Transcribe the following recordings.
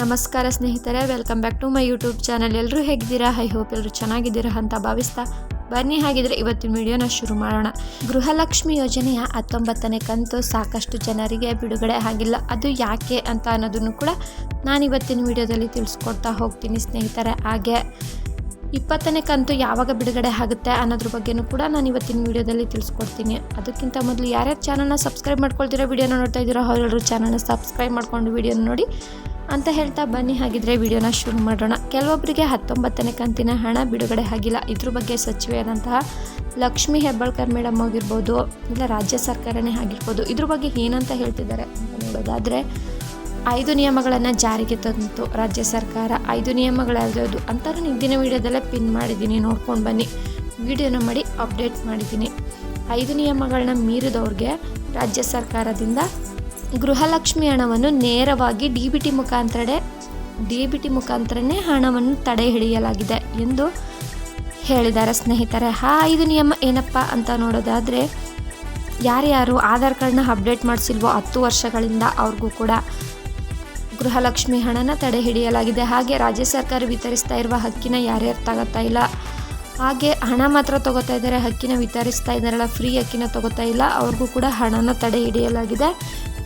ನಮಸ್ಕಾರ ಸ್ನೇಹಿತರೆ welcome back to my YouTube channel ಎಲ್ಲರೂ ಹೇಗಿದ್ದೀರಾ? ಐ ಹೋಪ್ ಎಲ್ಲರೂ ಚೆನ್ನಾಗಿದ್ದೀರಾ ಅಂತ ಭಾವಿಸ್ತಾ ಬನ್ನಿ. ಹಾಗಿದ್ರೆ ಇವತ್ತಿನ ವಿಡಿಯೋನ ಶುರು ಮಾಡೋಣ. ಗೃಹಲಕ್ಷ್ಮಿ ಯೋಜನೆಯ ಹತ್ತೊಂಬತ್ತನೇ ಕಂತು ಸಾಕಷ್ಟು ಜನರಿಗೆ ಬಿಡುಗಡೆ ಆಗಿಲ್ಲ. ಅದು ಯಾಕೆ ಅಂತ ಅನ್ನೋದನ್ನು ಕೂಡ ನಾನು ಇವತ್ತಿನ ವಿಡಿಯೋದಲ್ಲಿ ತಿಳಿಸ್ಕೊಡ್ತಾ ಹೋಗ್ತೀನಿ ಸ್ನೇಹಿತರೆ. ಹಾಗೆ ಇಪ್ಪತ್ತನೇ ಕಂತು ಯಾವಾಗ ಬಿಡುಗಡೆ ಆಗುತ್ತೆ ಅನ್ನೋದ್ರ ಬಗ್ಗೆನೂ ಕೂಡ ನಾನು ಇವತ್ತಿನ ವಿಡಿಯೋದಲ್ಲಿ ತಿಳಿಸ್ಕೊಡ್ತೀನಿ. ಅದಕ್ಕಿಂತ ಮೊದಲು ಯಾರ್ಯಾರು ಚಾನಲ್ನ ಸಬ್ಸ್ಕ್ರೈಬ್ ಮಾಡ್ಕೊಳ್ತೀರೋ ವಿಡಿಯೋನ ನೋಡ್ತಾ ಇದ್ದೀರೋ ಅವರೆಲ್ಲರೂ ಚಾನಲ್ನ ಸಬ್ಸ್ಕ್ರೈಬ್ ಮಾಡ್ಕೊಂಡು ವಿಡಿಯೋನ ನೋಡಿ. ಅಂತ ಹೇಳ್ತಾ ಬನ್ನಿ. ಹಾಗಿದ್ರೆ ವಿಡಿಯೋನ ಶುರು ಮಾಡೋಣ. ಕೆಲವೊಬ್ಬರಿಗೆ ಹತ್ತೊಂಬತ್ತನೇ ಕಂತಿನ ಹಣ ಬಿಡುಗಡೆ ಆಗಿಲ್ಲ. ಇದ್ರ ಬಗ್ಗೆ ಸಚಿವೆಯಾದಂತಹ ಲಕ್ಷ್ಮಿ ಹೆಬ್ಬಾಳ್ಕರ್ ಮೇಡಮ್ ಆಗಿರ್ಬೋದು ಇಲ್ಲ ರಾಜ್ಯ ಸರ್ಕಾರನೇ ಆಗಿರ್ಬೋದು, ಇದ್ರ ಬಗ್ಗೆ ಏನಂತ ಹೇಳ್ತಿದ್ದಾರೆ ಅಂತ ನೋಡೋದಾದರೆ, ಐದು ನಿಯಮಗಳನ್ನು ಜಾರಿಗೆ ತಂತು ರಾಜ್ಯ ಸರ್ಕಾರ. ಐದು ನಿಯಮಗಳ್ಯಾವ್ದು ಅಂತ ನಾನು ಇಂದಿನ ವಿಡಿಯೋದಲ್ಲೇ ಪಿನ್ ಮಾಡಿದ್ದೀನಿ ನೋಡ್ಕೊಂಡು ಬನ್ನಿ. ವಿಡಿಯೋನ ಮಾಡಿ ಅಪ್ಡೇಟ್ ಮಾಡಿದ್ದೀನಿ ಐದು ನಿಯಮಗಳನ್ನ ಮೀರಿದವ್ರಿಗೆ ರಾಜ್ಯ ಸರ್ಕಾರದಿಂದ ಗೃಹಲಕ್ಷ್ಮಿ ಹಣವನ್ನು ನೇರವಾಗಿ ಡಿ ಬಿ ಟಿ ಮುಖಾಂತರ ಡಿ ಬಿ ಟಿ ಮುಖಾಂತರನೇ ಹಣವನ್ನು ತಡೆ ಹಿಡಿಯಲಾಗಿದೆ ಎಂದು ಹೇಳಿದ್ದಾರೆ ಸ್ನೇಹಿತರೆ. ಆ ಐದು ನಿಯಮ ಏನಪ್ಪ ಅಂತ ನೋಡೋದಾದರೆ, ಯಾರ್ಯಾರು ಆಧಾರ್ ಕಾರ್ಡ್ನ ಅಪ್ಡೇಟ್ ಮಾಡಿಸಿಲ್ವೋ ಹತ್ತು ವರ್ಷಗಳಿಂದ ಅವ್ರಿಗೂ ಕೂಡ ಗೃಹಲಕ್ಷ್ಮಿ ಹಣನ ತಡೆ ಹಿಡಿಯಲಾಗಿದೆ ಹಾಗೆ ರಾಜ್ಯ ಸರ್ಕಾರ ವಿತರಿಸ್ತಾ ಇರುವ ಹಕ್ಕಿನ ಯಾರ್ಯಾರು ತಗೋತಾ ಇಲ್ಲ, ಹಾಗೆ ಹಣ ಮಾತ್ರ ತಗೋತಾ ಇದ್ದಾರೆ, ಹಕ್ಕಿನ ವಿತರಿಸ್ತಾ ಇದ್ದಾರಲ್ಲ, ಫ್ರೀ ಹಕ್ಕಿನ ತಗೋತಾ ಇಲ್ಲ, ಅವ್ರಿಗೂ ಕೂಡ ಹಣನ ತಡೆ ಹಿಡಿಯಲಾಗಿದೆ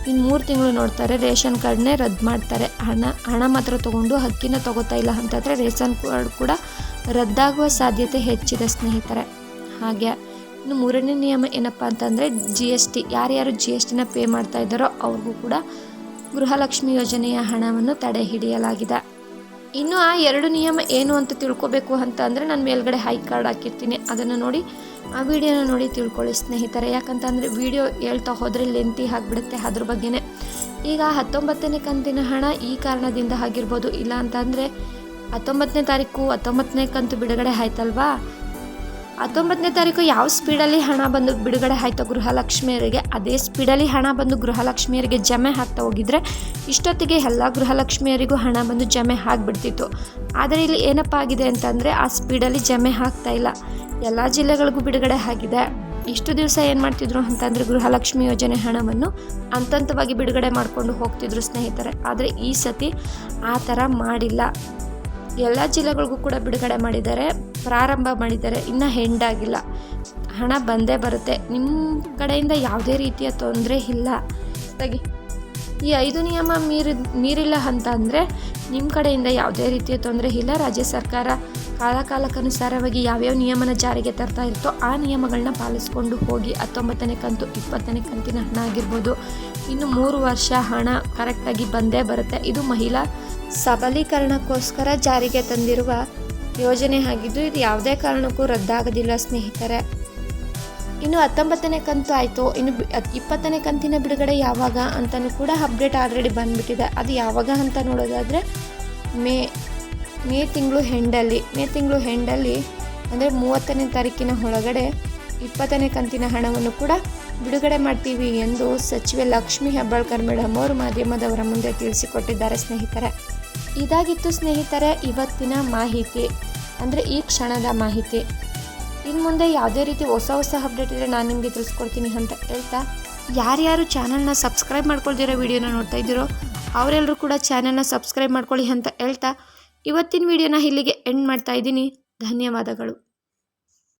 ಇನ್ನು ಮೂರು ತಿಂಗಳು ನೋಡ್ತಾರೆ, ರೇಷನ್ ಕಾರ್ಡ್ನೇ ರದ್ದು ಮಾಡ್ತಾರೆ. ಹಣ ಹಣ ಮಾತ್ರ ತೊಗೊಂಡು ಹಕ್ಕಿನ ತೊಗೋತಾ ಇಲ್ಲ ಅಂತಂದರೆ ರೇಷನ್ ಕಾರ್ಡ್ ಕೂಡ ರದ್ದಾಗುವ ಸಾಧ್ಯತೆ ಹೆಚ್ಚಿದೆ ಸ್ನೇಹಿತರೆ. ಹಾಗೆ ಇನ್ನು ಮೂರನೇ ನಿಯಮ ಏನಪ್ಪ ಅಂತಂದರೆ ಜಿ ಎಸ್ ಟಿ ಯಾರ್ಯಾರು ಜಿ ಎಸ್ ಟಿನ ಪೇ ಮಾಡ್ತಾ ಇದ್ದಾರೋ ಅವ್ರಿಗೂ ಕೂಡ ಗೃಹಲಕ್ಷ್ಮಿ ಯೋಜನೆಯ ಹಣವನ್ನು ತಡೆ ಹಿಡಿಯಲಾಗಿದೆ. ಇನ್ನು ಆ ಎರಡು ನಿಯಮ ಏನು ಅಂತ ತಿಳ್ಕೊಬೇಕು ಅಂತ ಅಂದರೆ ನಾನು ಮೇಲ್ಗಡೆ ಹೈ ಕಾರ್ಡ್ ಹಾಕಿರ್ತೀನಿ. ಅದನ್ನು ನೋಡಿ, ಆ ವಿಡಿಯೋನ ನೋಡಿ ತಿಳ್ಕೊಳ್ಳಿ ಸ್ನೇಹಿತರೆ. ಯಾಕಂತಂದರೆ ವಿಡಿಯೋ ಹೇಳ್ತಾ ಹೋದರೆ ಲೆಂತಿ ಆಗಿಬಿಡುತ್ತೆ ಅದ್ರ ಬಗ್ಗೆನೇ. ಈಗ ಹತ್ತೊಂಬತ್ತನೇ ಕಂತಿನ ಹಣ ಈ ಕಾರಣದಿಂದ ಆಗಿರ್ಬೋದು. ಇಲ್ಲ ಅಂತಂದರೆ ಹತ್ತೊಂಬತ್ತನೇ ತಾರೀಕು, ಹತ್ತೊಂಬತ್ತನೇ ಕಂತು ಬಿಡುಗಡೆ ಆಯ್ತಲ್ವಾ? ಹತ್ತೊಂಬತ್ತನೇ ತಾರೀಕು ಯಾವ ಸ್ಪೀಡಲ್ಲಿ ಹಣ ಬಂದು ಬಿಡುಗಡೆ ಆಯಿತು ಗೃಹಲಕ್ಷ್ಮಿಯರಿಗೆ, ಅದೇ ಸ್ಪೀಡಲ್ಲಿ ಹಣ ಬಂದು ಗೃಹಲಕ್ಷ್ಮಿಯರಿಗೆ ಜಮೆ ಹಾಕ್ತಾ ಹೋಗಿದ್ರೆ ಇಷ್ಟೊತ್ತಿಗೆ ಎಲ್ಲ ಗೃಹಲಕ್ಷ್ಮಿಯರಿಗೂ ಹಣ ಬಂದು ಜಮೆ ಆಗಿಬಿಡ್ತಿತ್ತು. ಆದರೆ ಇಲ್ಲಿ ಏನಪ್ಪ ಆಗಿದೆ ಅಂತಂದರೆ ಆ ಸ್ಪೀಡಲ್ಲಿ ಜಮೆ ಆಗ್ತಾ ಇಲ್ಲ. ಎಲ್ಲ ಜಿಲ್ಲೆಗಳಿಗೂ ಬಿಡುಗಡೆ ಆಗಿದೆ. ಇಷ್ಟು ದಿವಸ ಏನು ಮಾಡ್ತಿದ್ರು ಅಂತಂದರೆ ಗೃಹಲಕ್ಷ್ಮಿ ಯೋಜನೆ ಹಣವನ್ನು ಹಂತವಾಗಿ ಬಿಡುಗಡೆ ಮಾಡಿಕೊಂಡು ಹೋಗ್ತಿದ್ರು ಸ್ನೇಹಿತರೆ. ಆದರೆ ಈ ಸತಿ ಆ ಥರ ಮಾಡಿಲ್ಲ. ಎಲ್ಲ ಜಿಲ್ಲೆಗಳಿಗೂ ಕೂಡ ಬಿಡುಗಡೆ ಮಾಡಿದ್ದಾರೆ. ಪ್ರಾರಂಭ ಮಾಡಿದ್ದಾರೆ ಇನ್ನೂ ಹೆಂಡಾಗಿಲ್ಲ. ಹಣ ಬಂದೇ ಬರುತ್ತೆ. ನಿಮ್ಮ ಕಡೆಯಿಂದ ಯಾವುದೇ ರೀತಿಯ ತೊಂದರೆ ಇಲ್ಲ. ತೆಗಿ. ಈ ಐದು ನಿಯಮ ಮೀರಿ, ಮೀರಿಲ್ಲ ಅಂತ ಅಂದರೆ ನಿಮ್ಮ ಕಡೆಯಿಂದ ಯಾವುದೇ ರೀತಿಯ ತೊಂದರೆ ಇಲ್ಲ. ರಾಜ್ಯ ಸರ್ಕಾರ ಕಾಲಕಾಲಕ್ಕನುಸಾರವಾಗಿ ಯಾವ್ಯಾವ ನಿಯಮನ ಜಾರಿಗೆ ತರ್ತಾ ಇರುತ್ತೋ ಆ ನಿಯಮಗಳನ್ನ ಪಾಲಿಸ್ಕೊಂಡು ಹೋಗಿ ಹತ್ತೊಂಬತ್ತನೇ ಕಂತು, ಇಪ್ಪತ್ತನೇ ಕಂತಿನ ಹಣ ಆಗಿರ್ಬೋದು. ಇನ್ನು ಮೂರು ವರ್ಷ ಹಣ ಕರೆಕ್ಟಾಗಿ ಬಂದೇ ಬರುತ್ತೆ. ಇದು ಮಹಿಳಾ ಸಬಲೀಕರಣಕ್ಕೋಸ್ಕರ ಜಾರಿಗೆ ತಂದಿರುವ ಯೋಜನೆ ಆಗಿದ್ದು ಇದು ಯಾವುದೇ ಕಾರಣಕ್ಕೂ ರದ್ದಾಗೋದಿಲ್ಲ ಸ್ನೇಹಿತರೆ. ಇನ್ನು ಹತ್ತೊಂಬತ್ತನೇ ಕಂತು ಆಯಿತು. ಇನ್ನು ಇಪ್ಪತ್ತನೇ ಕಂತಿನ ಬಿಡುಗಡೆ ಯಾವಾಗ ಅಂತಲೂ ಕೂಡ ಅಪ್ಡೇಟ್ ಆಲ್ರೆಡಿ ಬಂದುಬಿಟ್ಟಿದೆ. ಅದು ಯಾವಾಗ ಅಂತ ನೋಡೋದಾದರೆ ಮೇ ಮೇ ತಿಂಗಳು ಹೆಂಡಲ್ಲಿ ಮೇ ತಿಂಗಳು ಹೆಂಡಲ್ಲಿ ಅಂದರೆ ಮೂವತ್ತನೇ ತಾರೀಕಿನ ಒಳಗಡೆ ಇಪ್ಪತ್ತನೇ ಕಂತಿನ ಹಣವನ್ನು ಕೂಡ ಬಿಡುಗಡೆ ಮಾಡ್ತೀವಿ ಎಂದು ಸಚಿವೆ ಲಕ್ಷ್ಮೀ ಹೆಬ್ಬಾಳ್ಕರ್ ಮೇಡಮ್ ಅವರು ಮಾಧ್ಯಮದವರ ಮುಂದೆ ತಿಳಿಸಿಕೊಟ್ಟಿದ್ದಾರೆ ಸ್ನೇಹಿತರೆ. ಇದಾಗಿತ್ತು ಸ್ನೇಹಿತರೆ, ಇವತ್ತಿನ ಮಾಹಿತಿ. ಅಂದರೆ ಈ ಕ್ಷಣದ ಮಾಹಿತಿ. ಇನ್ನು ಮುಂದೆ ಯಾವುದೇ ರೀತಿ ಹೊಸ ಹೊಸ ಅಪ್ಡೇಟ್ ಇದ್ದರೆ ನಾನು ನಿಮಗೆ ತಿಳಿಸ್ಕೊಡ್ತೀನಿ ಅಂತ ಹೇಳ್ತಾ, ಯಾರ್ಯಾರು ಚಾನಲ್ನ ಸಬ್ಸ್ಕ್ರೈಬ್ ಮಾಡ್ಕೊಳ್ದಿರೋ ವಿಡಿಯೋನ ನೋಡ್ತಾ ಇದ್ದೀರೋ ಅವರೆಲ್ಲರೂ ಕೂಡ ಚಾನಲ್ನ ಸಬ್ಸ್ಕ್ರೈಬ್ ಮಾಡ್ಕೊಳ್ಳಿ ಅಂತ ಹೇಳ್ತಾ, ಇವತ್ತಿನ ವಿಡಿಯೋನ ಇಲ್ಲಿಗೆ ಎಂಡ್ ಮಾಡ್ತಾ ಇದ್ದೀನಿ. ಧನ್ಯವಾದಗಳು.